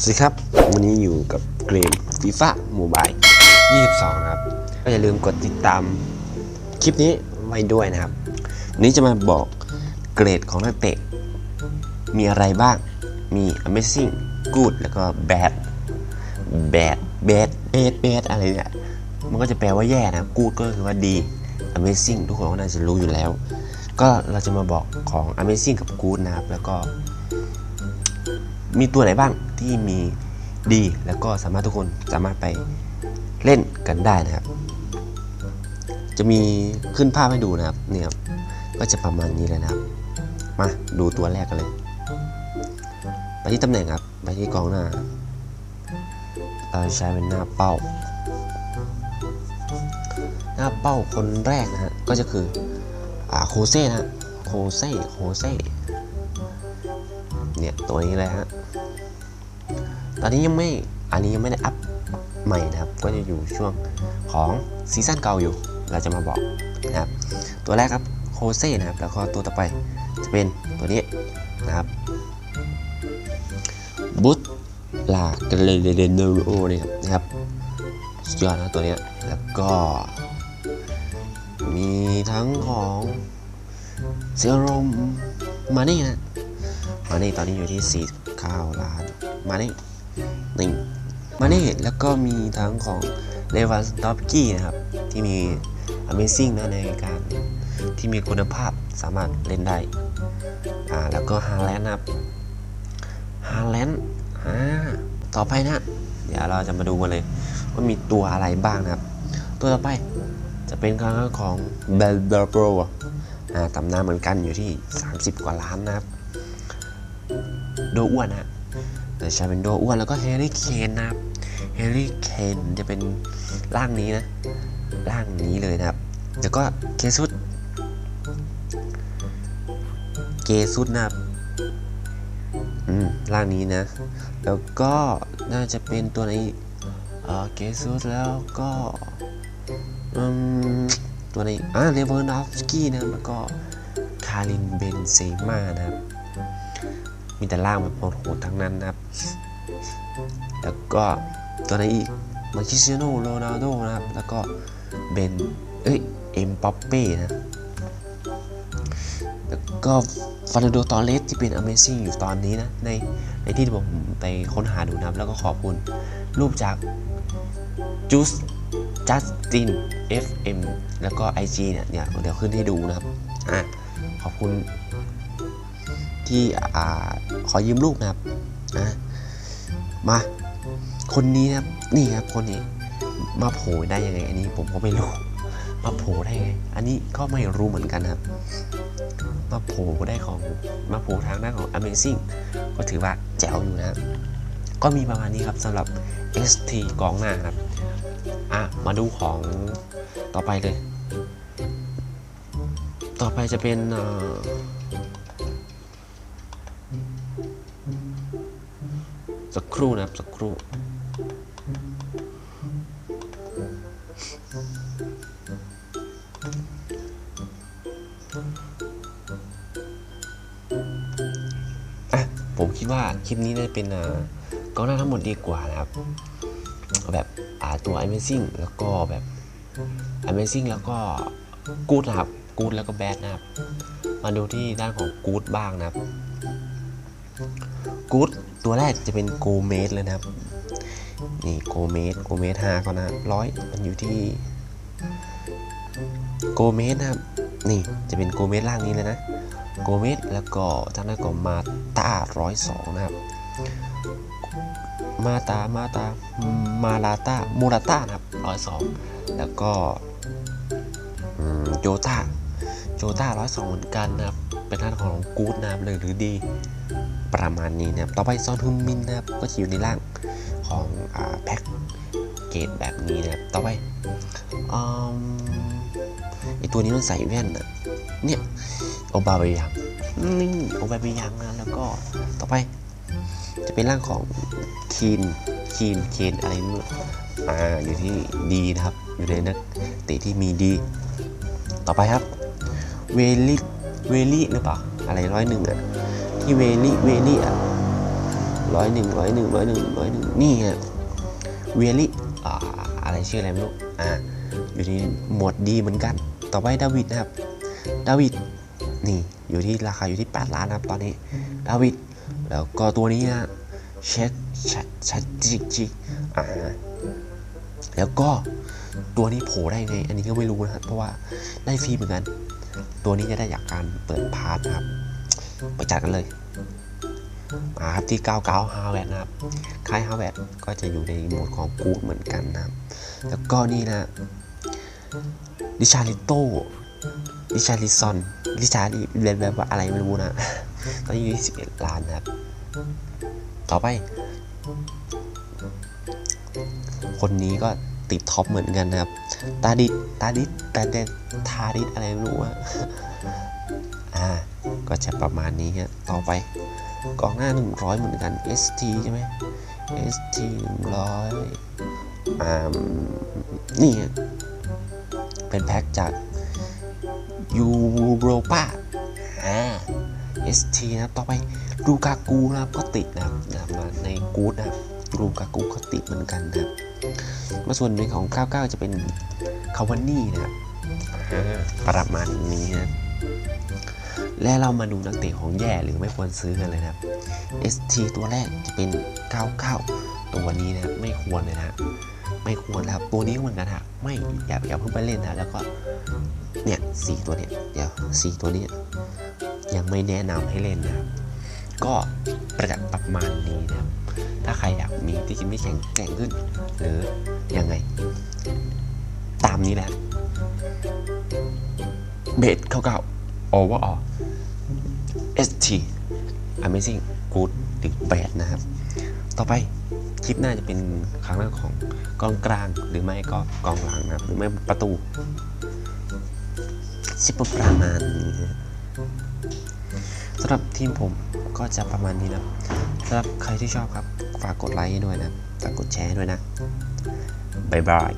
สวัสดีครับ วันนี้อยู่กับเกมฟีฟ่าโมบาย22 นะครับ ก็อย่าลืมกดติดตามคลิปนี้ไว้ด้วยนะครับ วันนี้จะมาบอกเกรดของนักเตะ มีอะไรบ้าง มี amazing good แล้วก็ bad bad bad bad bad อะไรเนี่ย มันก็จะแปลว่าแย่นะ good ก็คือว่าดี amazing ทุกคนก็น่าจะรู้อยู่แล้ว ก็เราจะมาบอกของ amazing กับ good นะครับ แล้วก็ มีตัวไหนบ้าง ที่มีดีแล้วก็สามารถทุกคนสามารถไปเล่นกันได้นะครับ จะมีขึ้นภาพให้ดูนะครับเนี่ยครับก็จะประมาณนี้เลยนะครับ มาดูตัวแรกกันเลย ไปที่ตำแหน่งครับ ไปที่กองหน้า เราใช้เป็นหน้าเป้า หน้าเป้าคนแรกนะฮะก็จะคืออ่าโคเซ่นะฮะโคเซ่โคเซ่เนี่ยตัวนี้เลยฮะ อนนี้ยังไม่ อันนี้ยังไม่ได้อัพใหม่นะครับ ก็จะอยู่ช่วงของซีซั่นเก่าอยู่ เราจะมาบอกนะครับ ตัวแรกครับโคเซ่นะครับ แล้วก็ตัวต่อไปจะเป็นตัวนี้นะครับบุตลาเกเลเดเนโรนี่ครับนะครับสุดยอดนะตัวนี้แล้วก็ มีทั้งของเซรมมานี่นะมานี่ตอนนี้อยู่ที่ 49 ล้าน มานี่ นี่มาเน่แล้วก็มีทั้งของเลวันสตอปกี้นะครับ ที่มี Amazing นะในการที่มีคุณภาพสามารถเล่นได้ อ่า แล้วก็ฮาแลนด์ครับฮาแลนด์อ่าต่อไปนะ เดี๋ยวเราจะมาดูกันเลย ว่ามีตัวอะไรบ้างนะครับ ตัวต่อไปจะเป็นครั้งของเบลเบอร์โปรอ่าตำนานเหมือนกันอยู่ที่ 30 กว่าล้านนะครับ โดอ้วนฮะ แต่ช้เป็นโดอ้วนแล้วก็แฮร์รี่เคนนะครับแฮร์รี่เคนจะเป็นร่างนี้นะ ร่างนี้เลยนะครับ แล้วก็เคซุดเกซุดนะครับอืมร่างนี้นะ แล้วก็น่าจะเป็นตัวไหนอีกเออเกซุดแล้วก็อืมตัวไหนอีกอ่าเลเวอร์นอฟสกี้นะแล้วก็คารินเบนเซม่านะครับ มีแต่ล่างแบบโหดๆทั้งนั้นนะครับ ก็ตัวไหนอีกมาคิเซโนโรนัลโดนะครับ แล้วก็เบนเอ้ยเอ็มปัปเป้นะแล้วก็ฟานโดตอเลสที่เป็น Amazing อยู่ตอนนี้นะ ในในที่ผมไปค้นหาดูนะแล้วก็ขอบคุณ รูปจากจูสจัสติน FM แล้วก็ IG เนี่ยเนี่ยเดี๋ยวขึ้นให้ดูนะครับอะขอบคุณ ที่อ่าขอยืมรูปนะครับนะมา คนนี้นะครับนี่ครับคนนี้มาโผล่ได้ยังไง อันนี้ผมก็ไม่รู้ มาโผล่ได้ยังไง อันนี้ก็ไม่รู้เหมือนกันครับ มาโผล่ได้ของมาโผล่ทางด้านของ Amazing ก็ถือว่าแจ๋วอยู่นะก็มีประมาณนี้ครับสำหรับ ST กองหน้าครับ อะ มาดูของต่อไปเลย ต่อไปจะเป็นเอ่อ สักครู่นะครับ สักครู่อะผมคิดว่าคลิปนี้น่าจะเป็นกองหน้าทั้งหมดดีกว่านะครับ แบบตัว Amazing แล้วก็แบบ Amazing แล้วก็กูดนะครับกูดแล้วก็แบดนะครับ มาดูที่ด้านของกูดบ้างนะครับ กู๊ดตัวแรกจะเป็นโกเมสเลยนะครับ นี่โกเมสโกเมสห้าก็นะร้อยมันอยู่ที่โกเมสนะครับ นี่จะเป็นโกเมสล่างนี้เลยนะโกเมสแล้วก็ทางด้านของมาตาร้อยสองนะครับ มาตามาตามาลาตามูราตานะครับร้อยสองแล้วก็โจตาโจตาร้อยสองเหมือนกันนะครับ เป็นด้านของกู๊ดนะครับเลยหรือดี ประมาณนี้นะครับ ต่อไปซอนฮึมมินนะครับ ก็จะอยู่ในร่างของอแพ็กเกจแบบนี้นะครับ ต่อไปอืมไอตัวนี้มันใส่แว่นนะเนี่ยโอบาเบยังนี่โอบาเบยังนะแล้วก็ต่อไป จะเป็นร่างของคีนคีนเคนอะไรไม่รู้อ่าอยู่ที่ดีนะครับ อยู่ในนักเตะที่มีดี ต่อไปครับเวลิเวลี่หรือเปล่าอะไรร้อยหนึ่งอะ ที่เวลี่เวลี่อะร้อยหนึ่งร้อยหนึ่งร้อยหนึ่งร้อยหนึ่งนี่ฮะเวียลิอ่าอะไรชื่ออะไรไม่รู้อ่าอยู่ที่หมวดดีเหมือนกัน ต่อไปดาวิดนะครับดาวิดนี่อยู่ที่ราคาอยู่ที่ 8 ล้านนะครับตอนนี้ดาวิดแล้วก็ตัวนี้นะเช็คชัดชัดจิกจิกอ่าแล้วก็ตัวนี้โผล่ได้ไง อันนี้ก็ไม่รู้นะครับเพราะว่าได้ฟรีเหมือนกัน ตัวนี้จะได้จากการเปิดพาร์ทครับ ไปจัดกันเลยมาครับที่ 99ฮาแวดนะครับ ค่ายฮาแวดก็จะอยู่ในโหมดของกูดเหมือนกันนะครับ แล้วก็นี่นะดิชาริโตดิชาริซอนดิชาริเรียนแบบว่าอะไรไม่รู้นะ ตอนนี้อยู่11 ล้านนะครับ ต่อไป คนนี้ก็ติดท็อปเหมือนกันนะครับ ตาดิตาดิดตาเดนทาดิดอะไรไม่รู้อะ อ่าก็จะประมาณนี้ฮะต่อไปกองหน้า 100 เหมือนกัน ST ใช่ไหม ST 100อ่านี่ฮะเป็นแพ็กจากยูโรปาอ่า ST นะครับต่อไปลูกากูนะครับก็ติดนะครับนะมาในกูดนะครับลูกากูก็ติดเหมือนกันนะครับมาส่วนในของ 99 จะเป็นคาวานี่นะครับประมาณนี้นะ และเรามาดูนักเตะของแย่หรือไม่ควรซื้อกันเลยนะครับ ST ตัวแรกจะเป็น 99 ตัวนี้นะครับไม่ควรเลยนะไม่ควรแล้วครับตัวนี้เหมือนกันฮะไม่อย่าอย่าเพิ่งไปเล่นนะแล้วก็เนี่ยสีตัวเนี้ยเดี๋ยวสีตัวนี้ยังไม่แนะนำให้เล่นนะครับก็ประดับประมาณนี้นะครับถ้าใครอยากมีที่จะไม่แข็งแกร่งขึ้น หรือยังไง ตามนี้แหละเบสเก้าเกา overall ST Amazing Good หรือ8นะครับ ต่อไปคลิปหน้าจะเป็นครั้งแรกของกองกลางหรือไม่ก็กองหลังนะครับ หรือไม่ประตูชิปประมาณนี้นะสำหรับทีมผมก็จะประมาณนี้นะสำหรับใครที่ชอบครับ ฝากกดไลค์ด้วยนะ ฝากกดแชร์ด้วยนะ บ๊ายบาย